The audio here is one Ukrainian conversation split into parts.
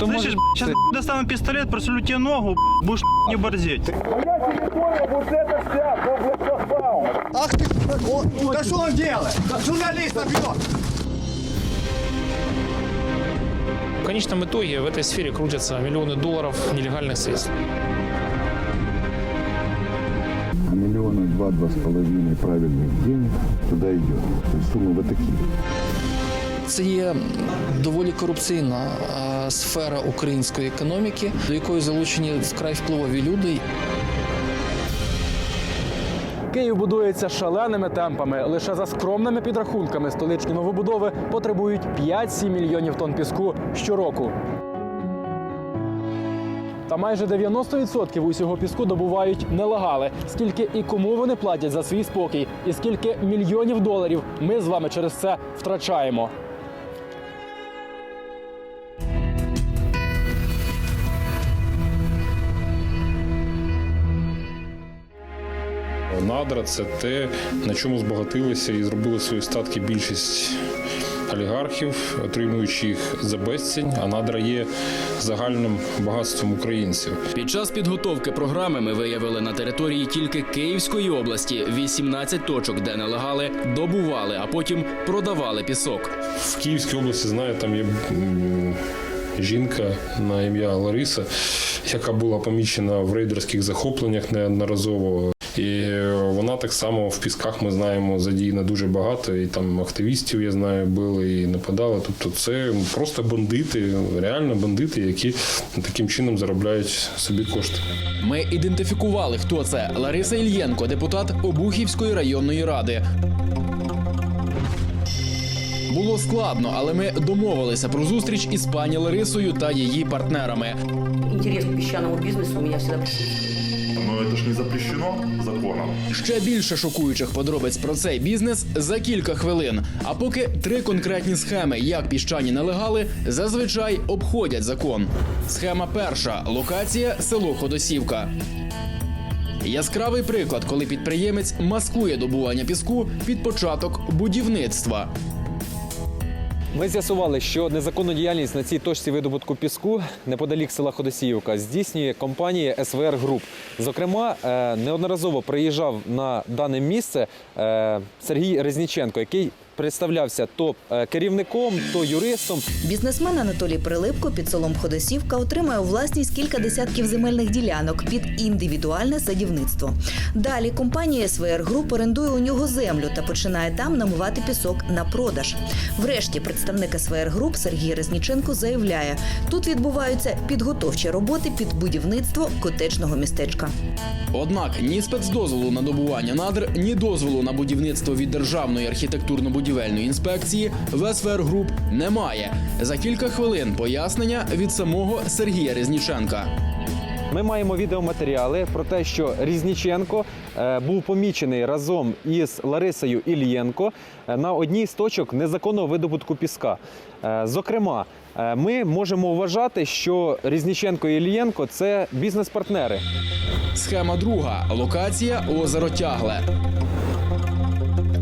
Ну то Слышишь, може сейчас достану пистолет, просулю тебе ногу, будешь не борзеть. Ах ты, о, да что он делает? Да Журналиста бьет! В конечном итоге в этой сфере крутятся миллионы долларов нелегальных средств. миллиона два-два с половиной правильных денег туда идет. То есть суммы вот такие. Це є доволі корупційна е, сфера української економіки, до якої залучені вкрай впливові люди. Київ будується шаленими темпами. Лише за скромними підрахунками столичні новобудови потребують 5-7 мільйонів тонн піску щороку. Та майже 90% усього піску добувають нелегали. Скільки і кому вони платять за свій спокій, і скільки мільйонів доларів ми з вами через це втрачаємо. Надра це те, на чому збагатилися і зробили свої статки більшість олігархів, отримуючи їх за безцінь, а надра є загальним багатством українців. Під час підготовки програми ми виявили на території тільки Київської області 18 точок, де нелегали добували, а потім продавали пісок. В Київській області знаю, там є жінка на ім'я Лариса, яка була помічена в рейдерських захопленнях неодноразово. І вона так само в пісках ми знаємо задіяна дуже багато. І там активістів, я знаю, били і нападали. Тобто це просто бандити, реально бандити, які таким чином заробляють собі кошти. Ми ідентифікували, хто це Лариса Ільєнко, депутат Обухівської районної ради. Було складно, але ми домовилися про зустріч із пані Ларисою та її партнерами. Интерес к песчаному бизнесу у всегда присутствует. Но это же не запрещено законом. Ще більше шокуючих подробиць про цей бізнес за кілька хвилин. А поки три конкретні схеми, як піщані нелегали, зазвичай обходять закон. Схема перша локація село Ходосівка. Яскравий приклад, коли підприємець маскує добування піску під початок будівництва. Ми з'ясували, що незаконну діяльність на цій точці видобутку піску неподалік села Ходосіївка здійснює компанія СВР Груп. Зокрема, е, неодноразово приїжджав на дане місце е, Сергій Резніченко, який представлявся то е, керівником, то юристом. Бізнесмен Анатолій Прилипко під селом Ходосівка отримає у власність кілька десятків земельних ділянок під індивідуальне садівництво. Далі компанія СВР Груп орендує у нього землю та починає там намивати пісок на продаж. Врешті представник СВР Груп Сергій Резніченко заявляє, тут відбуваються підготовчі роботи під будівництво котечного містечка. Однак ні спецдозволу на добування надр, ні дозволу на будівництво від Державної архітектурно-будівельної інспекції в СВР Груп немає. За кілька хвилин пояснення від самого Сергія Резніченка. Ми маємо відеоматеріали про те, що Різніченко е, був помічений разом із Ларисою Ільєнко е, на одній з точок незаконного видобутку піска. Е, Зокрема, ми можемо вважати, що Різніченко і Ільєнко це бізнес-партнери. Схема друга локація озеро Тягле.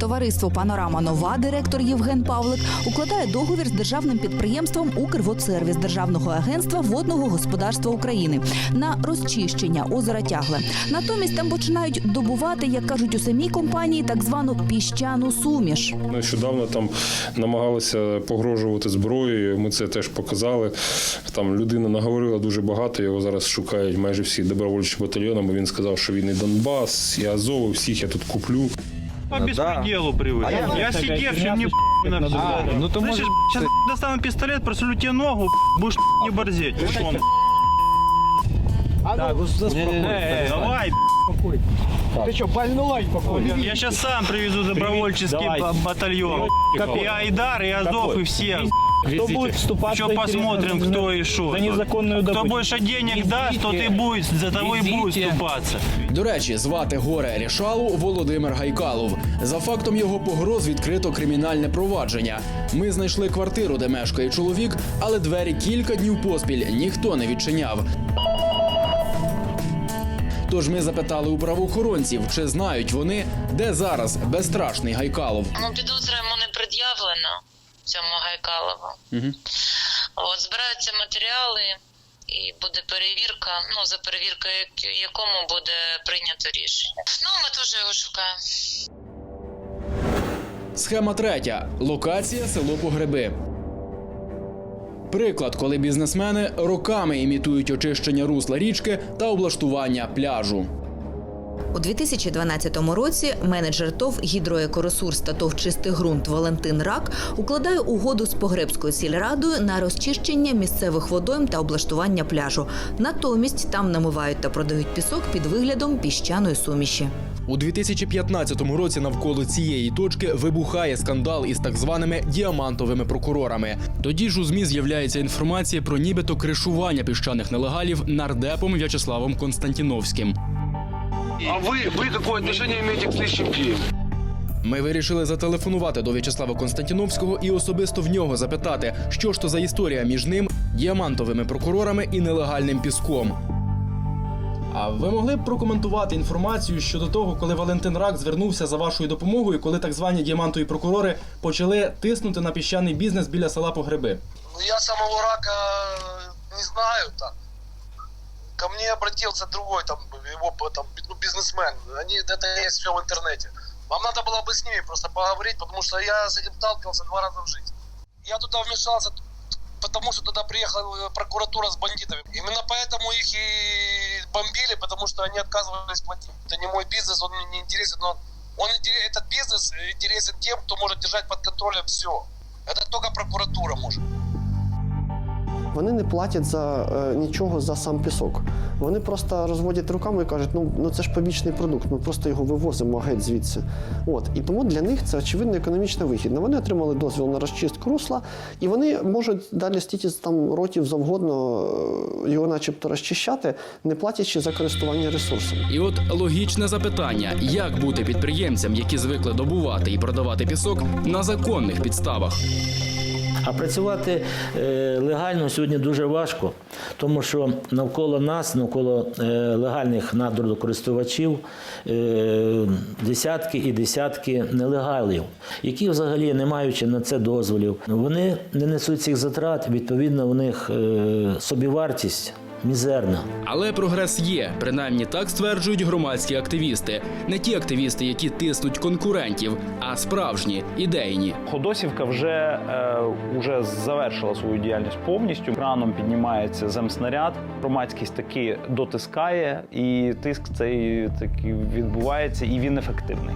Товариство Панорама Нова, директор Євген Павлик, укладає договір з державним підприємством Укрводсервіс Державного агентства водного господарства України на розчищення озера Тягле. Натомість там починають добувати, як кажуть у самій компанії, так звану піщану суміш. Нещодавно там намагалися погрожувати зброєю. Ми це теж показали. Там людина наговорила дуже багато. Його зараз шукають майже всі добровольчі батальйонами. Він сказав, що він і Донбас, і Азов, і всіх я тут куплю. По беспределу привык. Я сидевший, мне на всегда. ну то може Слышишь, сейчас достану пистолет, просулю тебе ногу, будешь не борзеть. Вон. Давай, Ты что, больной какой? я сейчас сам привезу добровольческий ба- батальон. И Айдар, и Азов, и все. Кто будет вступать Еще посмотрим, кто и что. Кто больше денег даст, тот и будет, за того и будет вступаться. До речі, звати горе Рішалу Володимир Гайкалов. За фактом його погроз відкрито кримінальне провадження. Ми знайшли квартиру, де мешкає чоловік, але двері кілька днів поспіль ніхто не відчиняв. Тож ми запитали у правоохоронців, чи знають вони, де зараз безстрашний Гайкалов. Ну, йому не пред'явлено цьому Гайкалову. Мгм. От збираються матеріали, і буде перевірка. Ну за перевіркою якому буде прийнято рішення. Ну ми теж його шукаємо. Схема третя. Локація село Погреби. Приклад, коли бізнесмени роками імітують очищення русла річки та облаштування пляжу. У 2012 році менеджер ТОВ «Гідроекоресурс» та ТОВ «Чистий ґрунт» Валентин Рак укладає угоду з Погребською сільрадою на розчищення місцевих водойм та облаштування пляжу. Натомість там намивають та продають пісок під виглядом піщаної суміші. У 2015 році навколо цієї точки вибухає скандал із так званими діамантовими прокурорами. Тоді ж у змі з'являється інформація про нібито кришування піщаних нелегалів нардепом В'ячеславом Константіновським. А вы, вы какое отношение имеете к слідчим діям? Ми вирішили зателефонувати до В'ячеслава Константіновського і особисто в нього запитати, що ж то за історія між ним, діамантовими прокурорами і нелегальним піском. А ви могли б прокоментувати інформацію щодо того, коли Валентин Рак звернувся за вашою допомогою, коли так звані діамантові прокурори почали тиснути на піщаний бізнес біля села Погреби? Ну, Я самого рака не знаю там. Ко мне обратился другой там его там ну, бизнесмен. Они это есть все в интернете. Вам надо было бы с ними просто поговорить, потому что я с этим сталкивался два раза в жизни. Я туда вмешался, потому что туда приехала э, прокуратура с бандитами. Именно поэтому их и бомбили, потому что они отказывались платить. Это не мой бизнес, он мне не интересен, но он этот бизнес интересен тем, кто может держать под контролем все. Это только прокуратура может. Вони не платять за е, нічого за сам пісок. Вони просто розводять руками і кажуть, ну, ну це ж побічний продукт, ми просто його вивозимо геть звідси. От. І тому для них це очевидно економічно вигідно. Вони отримали дозвіл на розчистку русла, і вони можуть далі стільки там років завгодно е, його начебто розчищати, не платячи за користування ресурсом. І от логічне запитання: як бути підприємцям, які звикли добувати і продавати пісок на законних підставах? А працювати е, легально сьогодні дуже важко, тому що навколо нас, навколо е, легальних надрокористувачів, е, десятки і десятки нелегалів, які взагалі не маючи на це дозволів, вони не несуть цих затрат. Відповідно, у них собівартість мізерна. Але прогрес є, принаймні так стверджують громадські активісти. Не ті активісти, які тиснуть конкурентів, а справжні ідейні. Ходосівка вже, е, вже завершила свою діяльність повністю. Краном піднімається земснаряд. Громадськість таки дотискає, і тиск цей таки відбувається, і він ефективний.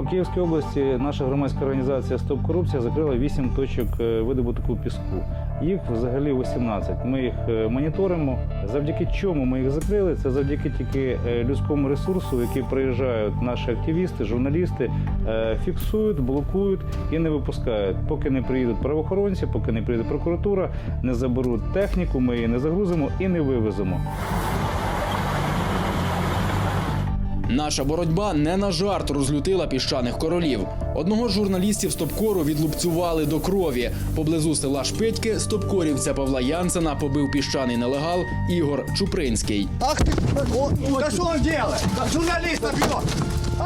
По Київській області наша громадська організація Стоп корупція закрила 8 точок е, видобутку піску. Їх взагалі 18. Ми їх е, моніторимо. Завдяки чому ми їх закрили? Це завдяки тільки е, людському ресурсу, який приїжджають наші активісти, журналісти, фіксують, блокують і не випускають. Поки не приїдуть правоохоронці, поки не приїде прокуратура, не заберуть техніку, ми її не загрузимо і не вивеземо. Наша боротьба не на жарт розлютила піщаних королів. Одного з журналістів стопкору відлупцювали до крові. Поблизу села Шпитьки стопкорівця Павла Янсена побив піщаний нелегал Ігор Чупринський. Ах ты! О, да что он делает? Журналиста!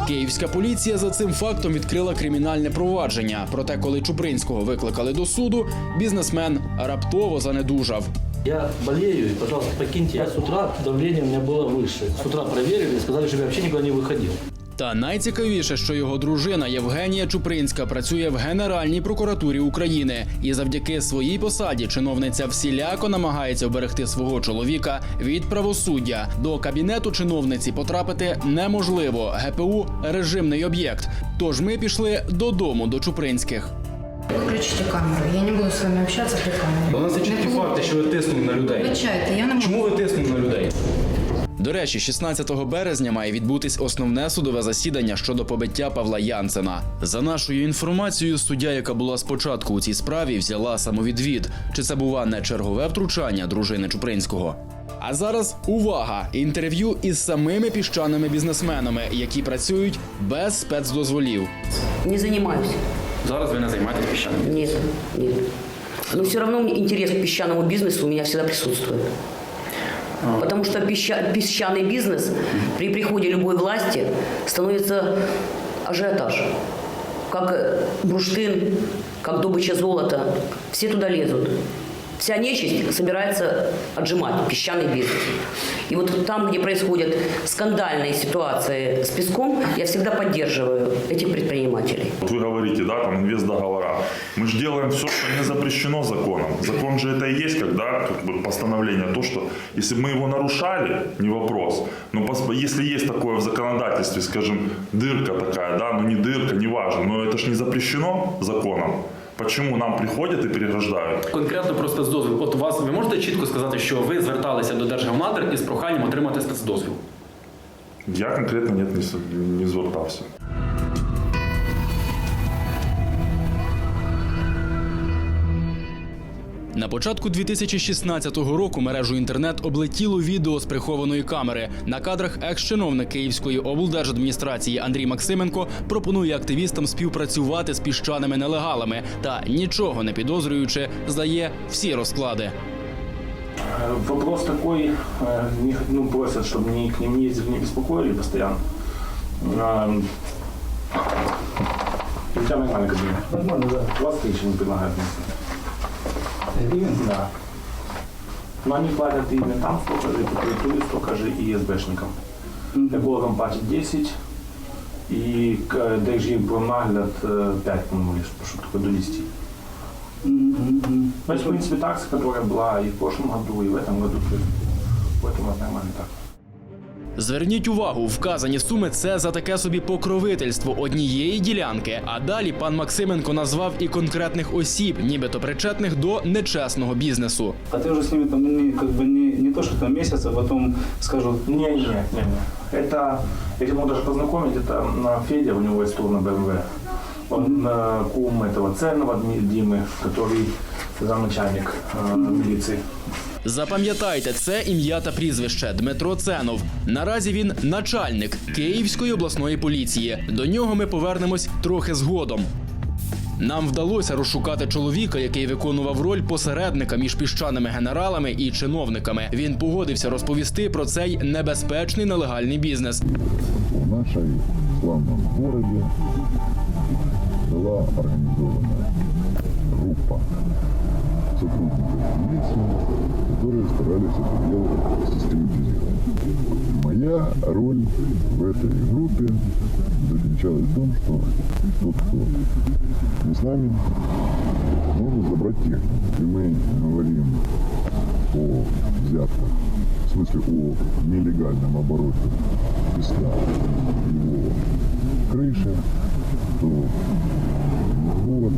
Київська поліція за цим фактом відкрила кримінальне провадження. Проте, коли Чупринського викликали до суду, бізнесмен раптово занедужав. Я болею, и, пожалуйста, покиньте. Я с утра давление у меня было выше. С утра проверили, сказали, чтобы я вообще никуда не выходил. Та найцікавіше, що його дружина Євгенія Чупринська працює в Генеральній прокуратурі України, і завдяки своїй посаді чиновниця всіляко намагається оберегти свого чоловіка від правосуддя. До кабінету чиновниці потрапити неможливо. ГПУ режимний об'єкт. Тож ми пішли додому до Чупринських. Виключите камеру. Я не буду з вами общатися при камері. У нас є чіткі факти, що ви тиснули на людей. Вибачайте, я не можу. Чому ви тиснули на людей? До речі, 16 березня має відбутись основне судове засідання щодо побиття Павла Янсена. За нашою інформацією, суддя, яка була спочатку у цій справі, взяла самовідвід. Чи це бува не чергове втручання дружини Чупринського? А зараз увага! Інтерв'ю із самими піщаними бізнесменами, які працюють без спецдозволів. Не займаюся. Зараз ви не займаєтесь піщаним. Нет, нет. Но все равно мне интерес к песчаному бизнесу у меня всегда присутствует. Потому что пища- песчаный бизнес при приходе любой власти становится ажиотаж. Как э, бурштин, как добыча золота. Все туда лезут. Вся нечисть собирается отжимать песчаный бизнес. И вот там, где происходят скандальные ситуации с песком, я всегда поддерживаю этих предпринимателей. Вот вы говорите, да, там инвестдоговора. Мы же делаем все, что не запрещено законом. Закон же это и есть, когда как бы, постановление, то, что если мы его нарушали, не вопрос. Но если есть такое в законодательстве, скажем, дырка такая, да, ну не дырка, неважно, но это же не запрещено законом. Почему нам приходят и переграждают? Конкретно про спецдозвіл. От у вас ви можете чітко сказати, що ви зверталися до Держгеонадр із проханням отримати спецдозвіл? Я конкретно нет, не, не звертався. На початку 2016 року мережу інтернет облетіло відео з прихованої камери. На кадрах екс-чиновник Київської облдержадміністрації Андрій Максименко пропонує активістам співпрацювати з піщаними нелегалами та нічого не підозрюючи, здає всі розклади. Э, Вопрос такой, э, не, ну, просят, чтобы ни к ним не ездили, не беспокоили постоянно. Эм, У тебя нормально как бы? Нормально, да. 20 тысяч не предлагают. Гривен? Да. Но они платят и там столько же, и прокуратуре столько же, и СБшникам. Экологам платят 10, и к Держгенпромнагляд 5, по-моему, лишь, что такое до 10. Ну, это, в принципе, такса, которая была и в прошлом году, и в этом году. то есть, Поэтому это нормально так. Зверніть увагу, вказані суми це за таке собі покровительство однієї ділянки. А далі пан Максименко назвав і конкретних осіб, нібито причетних до нечесного бізнесу. А ты уже с ними там не, как бы не, не то, что там месяц, а потом скажут... Не, не, не, не. Это, я тебя могу даже познакомить, это на Федя, у него есть тур на БМВ. Он э, кум этого ценного Дми- Димы, который замначальник э, милиции. Запам'ятайте це ім'я та прізвище Дмитро Ценов. Наразі він начальник Київської обласної поліції. До нього ми повернемось трохи згодом. Нам вдалося розшукати чоловіка, який виконував роль посередника між піщаними генералами і чиновниками. Він погодився розповісти про цей небезпечний нелегальний бізнес. В нашей славном городе была организована группа сотрудников милиции, которые старались это дело систематизировать. Моя роль в этой группе заключалась в том, что тот, кто не с нами, может забрать технику. И мы говорим о взятках, в смысле о нелегальном обороте песка его крыше, то вот,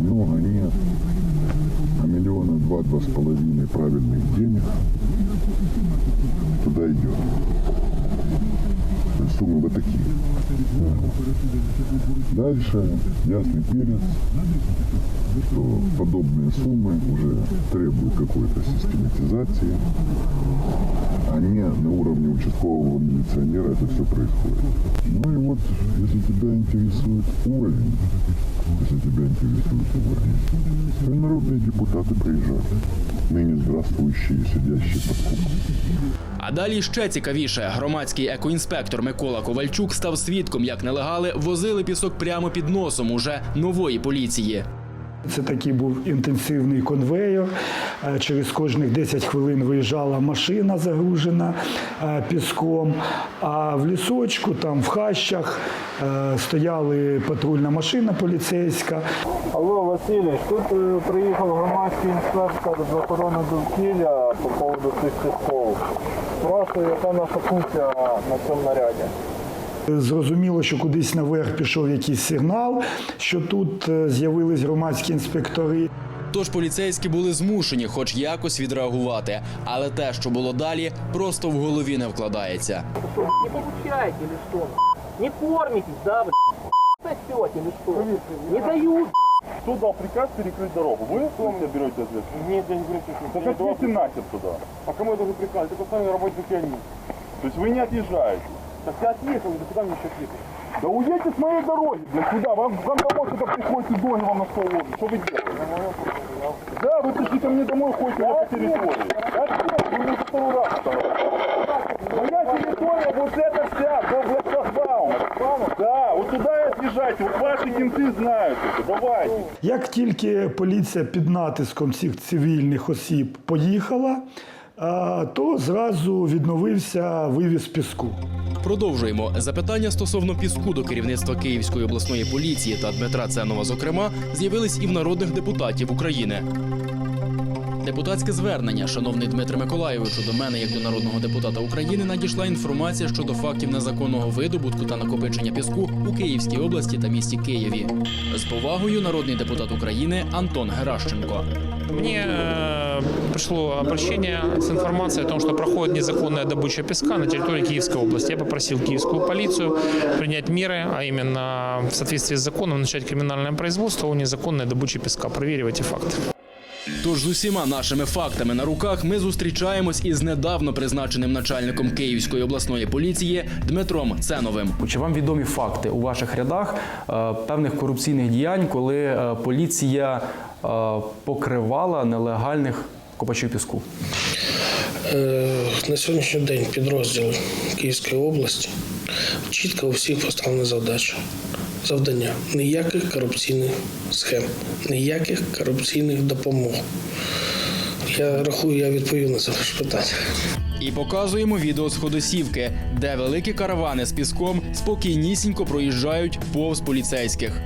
много нет, два-два с половиной правильных денег туда идет. Есть Суммы вот такие. Дальше ясный перец, что подобные суммы уже требуют какой-то систематизации, а не на уровне участкового милиционера это все происходит. Ну и вот, если тебя интересует уровень, если тебя интересует уровень, то и народные депутаты приезжают, ныне здравствующие, сидящие под куполом. А далі ще цікавіше. Громадський екоінспектор Микола Ковальчук став свідком, як нелегали возили пісок прямо під носом уже нової поліції. Це такий був інтенсивний конвейер. Е, Через кожних 10 хвилин виїжджала машина загружена е, піском. А в лісочку, там в хащах, е, стояли патрульна машина поліцейська. Алло, Василий, тут приехал громадский инспектор з охорони довкілля по поводу цих пісков. Просто яка наша функція на цьому наряді? Зрозуміло, що кудись наверх пішов якийсь сигнал, що тут е, з'явились громадські інспектори. Тож поліцейські були змушені хоч якось відреагувати. Але те, що було далі, просто в голові не вкладається. Не получаете или что? Не кормитесь, да, блядь? Сосете или что? Не дают. Кто дал приказ перекрыть дорогу? Вы с вами берете ответственность? Нет, я не говорю, что... Так ответьте нахер туда. А кому я должен приказ? Это сами работники они. То есть вы не отъезжаете. Так я отъехал, да куда мне еще отъехать? Да уедьте с моей дороги, блядь, куда? Вам, вам домой сюда приходите, ноги вам на стол ложат. Что вы делаете? Да, вы пришли ко мне домой, ходите по территории. Отъехал, вы мне второй раз второй. Моя территория вот эта вся, до Блэкбаума. Да, вот туда отъезжайте, вот ваши менты знают это, давайте. Як тільки поліція під натиском цих цивільних осіб поїхала, а, то зразу відновився вивіз піску. Продовжуємо запитання стосовно піску до керівництва Київської обласної поліції та Дмитра Ценова, зокрема, з'явились і в народних депутатів України. Депутатське звернення, шановний Дмитре Миколаєвичу, до мене, як до народного депутата України, надійшла інформація щодо фактів незаконного видобутку та накопичення піску у Київській області та місті Києві. З повагою, народний депутат України Антон Геращенко. Мне э, пришло обращение с информацией о том, что проходит незаконная добыча песка на территории Киевской области. Я попросил киевскую полицию принять меры, а именно в соответствии с законом начать криминальное производство о незаконной добыче песка, проверив эти факты. Тож з усіма нашими фактами на руках ми зустрічаємось із недавно призначеним начальником Київської обласної поліції Дмитром Ценовим. Чи вам відомі факти у ваших рядах е, певних корупційних діянь, коли е, поліція е, покривала нелегальних копачів піску? Е, На сьогоднішній день підрозділи Київської області чітко у всіх поставлені задачі. Завдання ніяких корупційних схем, ніяких корупційних допомог. Я рахую, я відповів на це ваше питання. І показуємо відео з ходосівки, де великі каравани з піском спокійнісінько проїжджають повз поліцейських.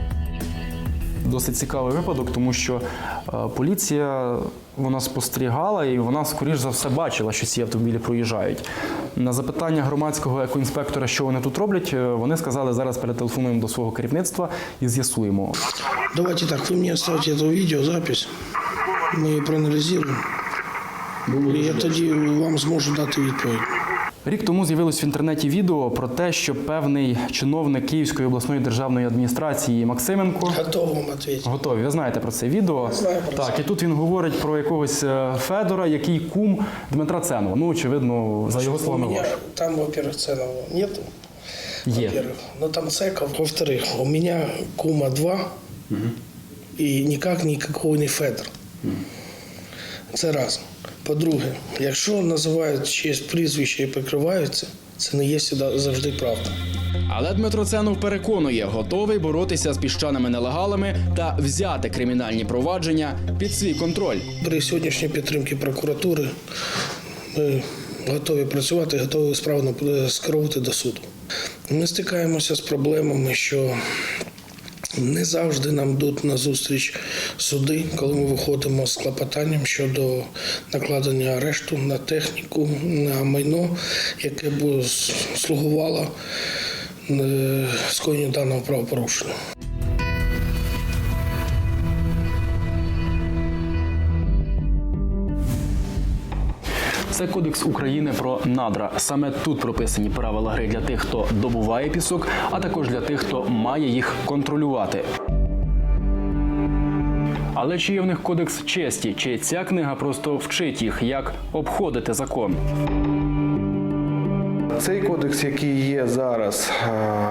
Досить цікавий випадок, тому що е, поліція вона спостерігала і вона, скоріш за все, бачила, що ці автомобілі проїжджають. На запитання громадського екоінспектора, що вони тут роблять, е, вони сказали, зараз перетелефонуємо до свого керівництва і з'ясуємо. Давайте так, ви мені оставите цю відеозапись, ми її проаналізуємо. І я тоді вам зможу дати відповідь. Рік тому з'явилось в інтернеті відео про те, що певний чиновник Київської обласної державної адміністрації Максименко Готов вам відповідати. готові. Ви знаєте про це відео. Знаю про так, і тут він говорить про якогось е, Федора, який кум Дмитра Ценова. Ну, очевидно, за його У словами, меня ваш. там, во-первых, ценного нету. Є. Во-первых, но там цеков. Во-вторых, у меня кума два і ніяк никакого не Федор. Це раз. По-друге, якщо називають чиєсь прізвище і прикриваються, це не є завжди- завжди правда. Але Дмитро Ценов переконує, готовий боротися з піщаними нелегалами та взяти кримінальні провадження під свій контроль. При сьогоднішній підтримці прокуратури ми готові працювати, готові справу е, скерувати до суду. Ми стикаємося з проблемами, що не завжди нам йдуть на зустріч суди, коли ми виходимо з клопотанням щодо накладення арешту на техніку, на майно, яке б слугувало е, скоєнню даного правопорушення. Це кодекс України про надра. Саме тут прописані правила гри для тих, хто добуває пісок, а також для тих, хто має їх контролювати. Але чи є в них кодекс честі? Чи ця книга просто вчить їх, як обходити закон? Цей кодекс, який є зараз, е,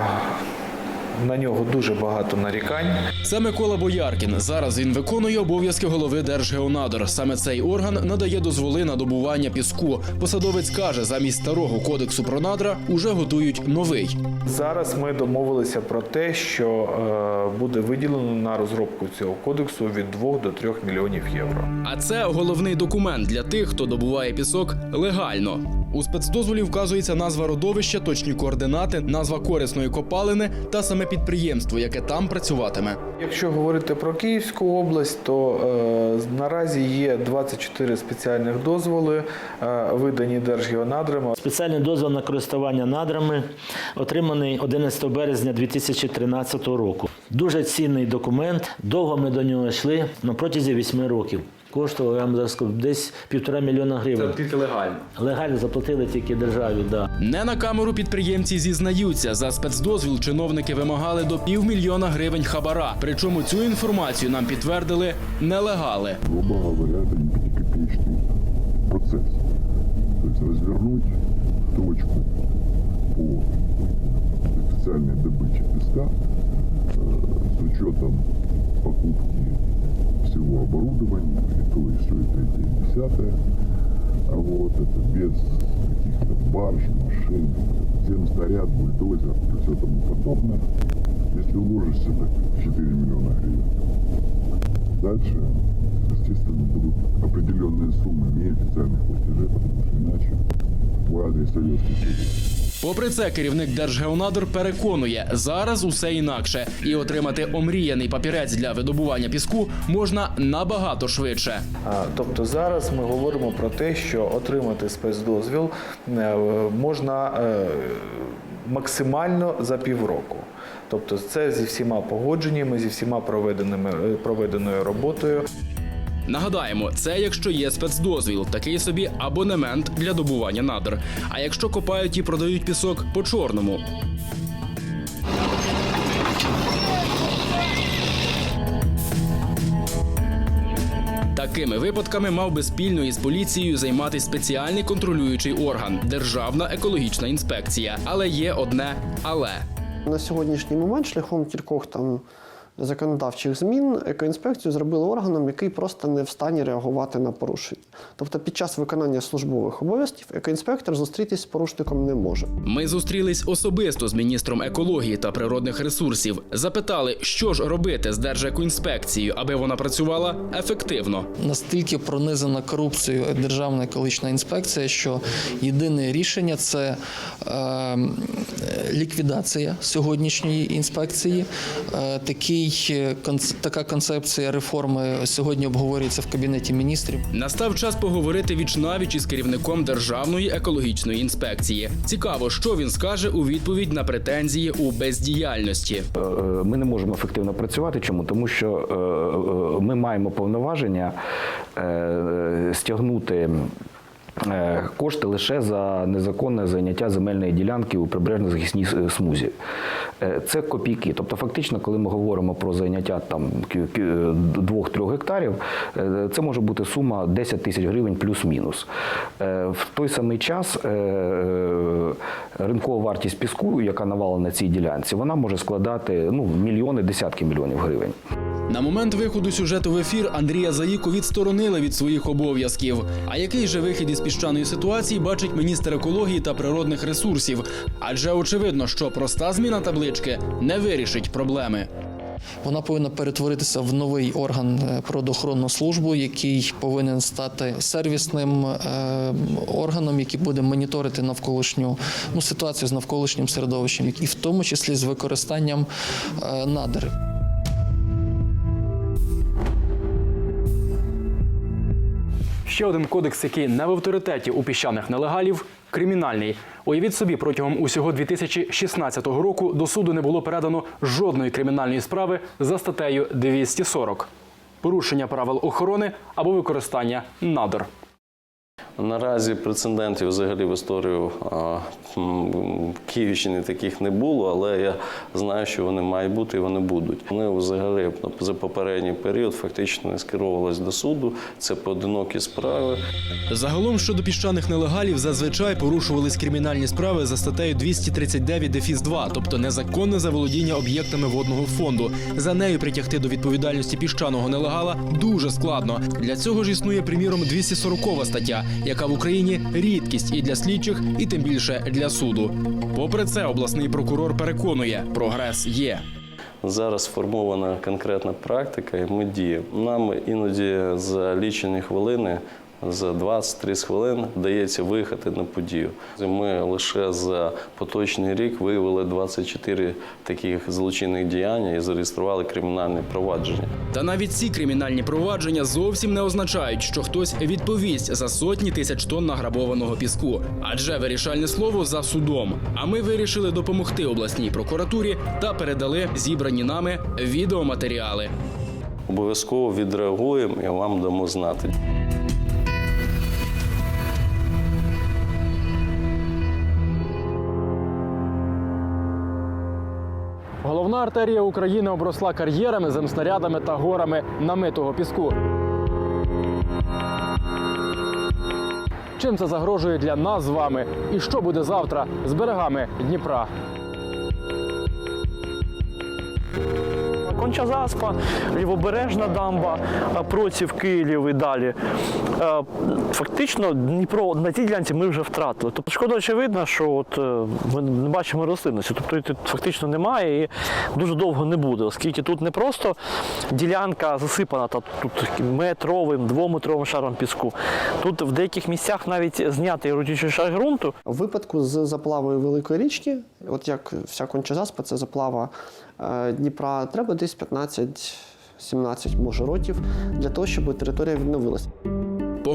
на нього дуже багато нарікань. Це Микола Бояркін. Зараз він виконує обов'язки голови Держгеонадр. Саме цей орган надає дозволи на добування піску. Посадовець каже, замість старого кодексу про надра уже готують новий. Зараз ми домовилися про те, що е, буде виділено на розробку цього кодексу від 2 до 3 мільйонів євро. А це головний документ для тих, хто добуває пісок легально. У спецдозволі вказується назва родовища, точні координати, назва корисної копалини та саме підприємство, яке там працюватиме. Якщо говорити про Київську область, то е, наразі є 24 спеціальних дозволи, е, видані Держгеонадрами. Спеціальний дозвіл на користування надрами отриманий 11 березня 2013 року. Дуже цінний документ. Довго ми до нього йшли на протязі 8 років. Коштував я вам зараз скажу, десь півтора мільйона гривень. тільки легально. Легально заплатили тільки державі. Да. Не на камеру підприємці зізнаються. За спецдозвіл чиновники вимагали до півмільйона гривень хабара. Причому цю інформацію нам підтвердили нелегали. грубо говоря, это не пятикопеечный процесс. То есть развернуть точку по официальной добыче песка э, с учетом покупки всего оборудования, то, и все это, и то, и десятое. А вот это без каких-то барж, машин, земснаряд, бульдозер и все тому подобное. Если уложишься, так 4 миллиона гривен. Дальше, естественно, будут определенные суммы неофициальных платежей, потому что иначе в адрес советский суд. Попри це, керівник Держгеонадр переконує, зараз усе інакше, і отримати омріяний папірець для видобування піску можна набагато швидше. Тобто зараз ми говоримо про те, що отримати спецдозвіл е, можна е, максимально за півроку. Тобто це зі всіма погодженнями, зі всіма проведеними е, проведеною роботою. Нагадаємо, це якщо є спецдозвіл, такий собі абонемент для добування надр. А якщо копають і продають пісок по чорному. Такими випадками мав би спільно із поліцією займатися спеціальний контролюючий орган Державна екологічна інспекція. Але є одне але. На сьогоднішній момент шляхом кількох там законодавчих змін екоінспекцію зробили органом, який просто не в стані реагувати на порушення. Тобто під час виконання службових обов'язків екоінспектор зустрітись з порушником не може. Ми зустрілись особисто з міністром екології та природних ресурсів. Запитали, що ж робити з Держекоінспекцією, аби вона працювала ефективно. настільки пронизана корупцією Державна екологічна інспекція, що єдине рішення це е, ліквідація сьогоднішньої інспекції. Е, такий, конц- така концепція реформи сьогодні обговорюється в кабінеті міністрів. Настав час поговорити віч навіч із керівником Державної екологічної інспекції. Цікаво, що він скаже у відповідь на претензії у бездіяльності. Е, ми не можемо ефективно працювати. Чому? Тому що е, е, ми маємо повноваження е, стягнути. е, Кошти лише за незаконне зайняття земельної ділянки у прибережно захисній смузі. Е, Це копійки. Тобто, фактично, коли ми говоримо про зайняття там 2-3 гектарів, е, це може бути сума 10 тисяч гривень плюс-мінус. Е, В той самий час е, е, ринкова вартість піску, яка навалена на цій ділянці, вона може складати ну, мільйони, десятки мільйонів гривень. На момент виходу сюжету в ефір Андрія Заїку відсторонили від своїх обов'язків. А який же вихід із піщаної ситуації бачить міністр екології та природних ресурсів? Адже очевидно, що проста зміна таблички не вирішить проблеми. Вона повинна перетворитися в новий орган е, природоохоронну службу, який повинен стати сервісним е, органом, який буде моніторити навколишню ну, ситуацію з навколишнім середовищем, і в тому числі з використанням е, надр. Ще один кодекс, який не в авторитеті у піщаних нелегалів кримінальний. Уявіть собі, протягом усього 2016 року до суду не було передано жодної кримінальної справи за статтею 240 порушення правил охорони або використання надр. Наразі прецедентів взагалі в історію Київщини таких не було, але я знаю, що вони мають бути і вони будуть. Вони взагалі за попередній період фактично не скеровувалися до суду. Це поодинокі справи. Загалом щодо піщаних нелегалів зазвичай порушувались кримінальні справи за статтею 239 дефіс 2, тобто незаконне заволодіння об'єктами водного фонду. За нею притягти до відповідальності піщаного нелегала дуже складно. Для цього ж існує приміром 240 стаття, яка в Україні рідкість і для слідчих, і тим більше для суду. Попри це, обласний прокурор переконує, прогрес є. Зараз сформована конкретна практика, і ми діємо. Нам іноді за лічені хвилини. За 20-30 хвилин вдається виїхати на подію. Ми лише за поточний рік виявили 24 таких злочинних діяння і зареєстрували кримінальне провадження. Та навіть ці кримінальні провадження зовсім не означають, що хтось відповість за сотні тисяч тонн награбованого піску. Адже вирішальне слово за судом. А ми вирішили допомогти обласній прокуратурі та передали зібрані нами відеоматеріали. Обов'язково відреагуємо і вам дамо знати. Головна артерія України обросла кар'єрами, земснарядами та горами намитого піску. Чим це загрожує для нас з вами? І що буде завтра з берегами Дніпра? Конча-Заспа, Лівобережна дамба, Проців, Київ і далі. Е, Фактично, Дніпро на цій ділянці ми вже втратили. Тобто шкода очевидна, що от е, ми не бачимо рослинності. Тобто тут фактично немає і дуже довго не буде, оскільки тут не просто ділянка засипана та тут метровим, двометровим шаром піску. Тут в деяких місцях навіть знятий родючий шар ґрунту. У випадку з заплавою великої річки, от як вся кончезаспа, це заплава е, Дніпра, треба десь 15-17 може років для того, щоб територія відновилася.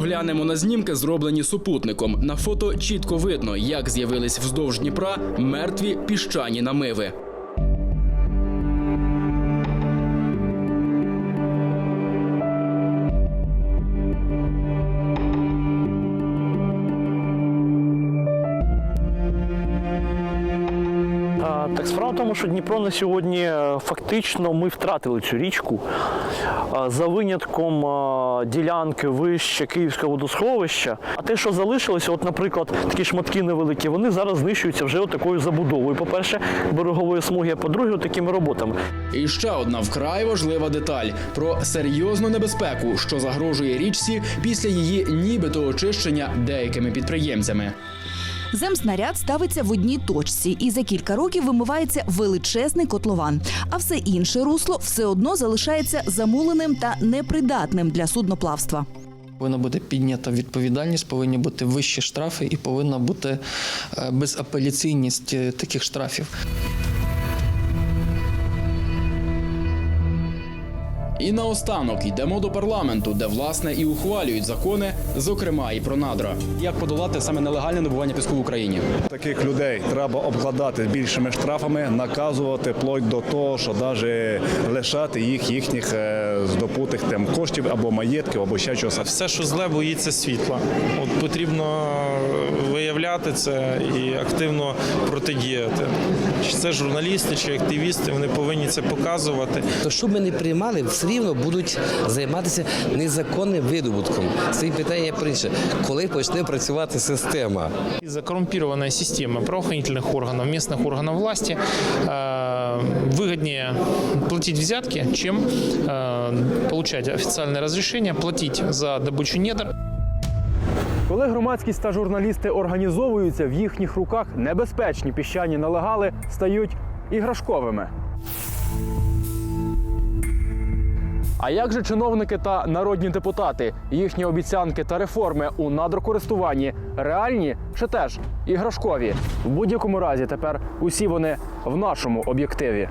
Поглянемо на знімки, зроблені супутником. На фото чітко видно, як з'явились вздовж Дніпра мертві піщані намиви. Що Дніпро на сьогодні е, фактично ми втратили цю річку. За винятком ділянки вище Київського водосховища. А те, що залишилося, от, наприклад, такі шматки невеликі, вони зараз знищуються вже такою забудовою. По-перше, берегової смуги, а по-друге, такими роботами. І ще одна вкрай важлива деталь про серйозну небезпеку, що загрожує річці після її нібито очищення деякими підприємцями. Земснаряд ставиться в одній точці, і за кілька років вимивається величезний котлован. А все інше русло все одно залишається замуленим та непридатним для судноплавства. Повинна бути піднята відповідальність, повинні бути вищі штрафи і повинна бути е, безапеляційність е, таких штрафів. І наостанок йдемо до парламенту, де власне і ухвалюють закони, зокрема і про надра. Як подолати саме нелегальне добування піску в Україні? Таких людей треба обкладати більшими штрафами, наказувати вплоть до того, що навіть лишати їх їхніх е, здобутих тем коштів або маєтків, або ще чогось. Все, що зле, боїться світла. От потрібно виявляти це і активно протидіяти. Чи це журналісти, чи активісти, вони повинні це показувати. То що ми не приймали, все рівно будуть займатися незаконним видобутком. Це питання про інше. Коли почне працювати система? Из-за коррумпированной системы правоохранительных органов, местных органов власти э, выгоднее платить взятки, чем э, получать официальное разрешение, платить за добычу недр. Коли громадськість та журналісти організовуються, в їхніх руках небезпечні піщані нелегали стають іграшковими. А як же чиновники та народні депутати? Їхні обіцянки та реформи у надрокористуванні реальні чи теж іграшкові? В будь-якому разі тепер усі вони в нашому об'єктиві.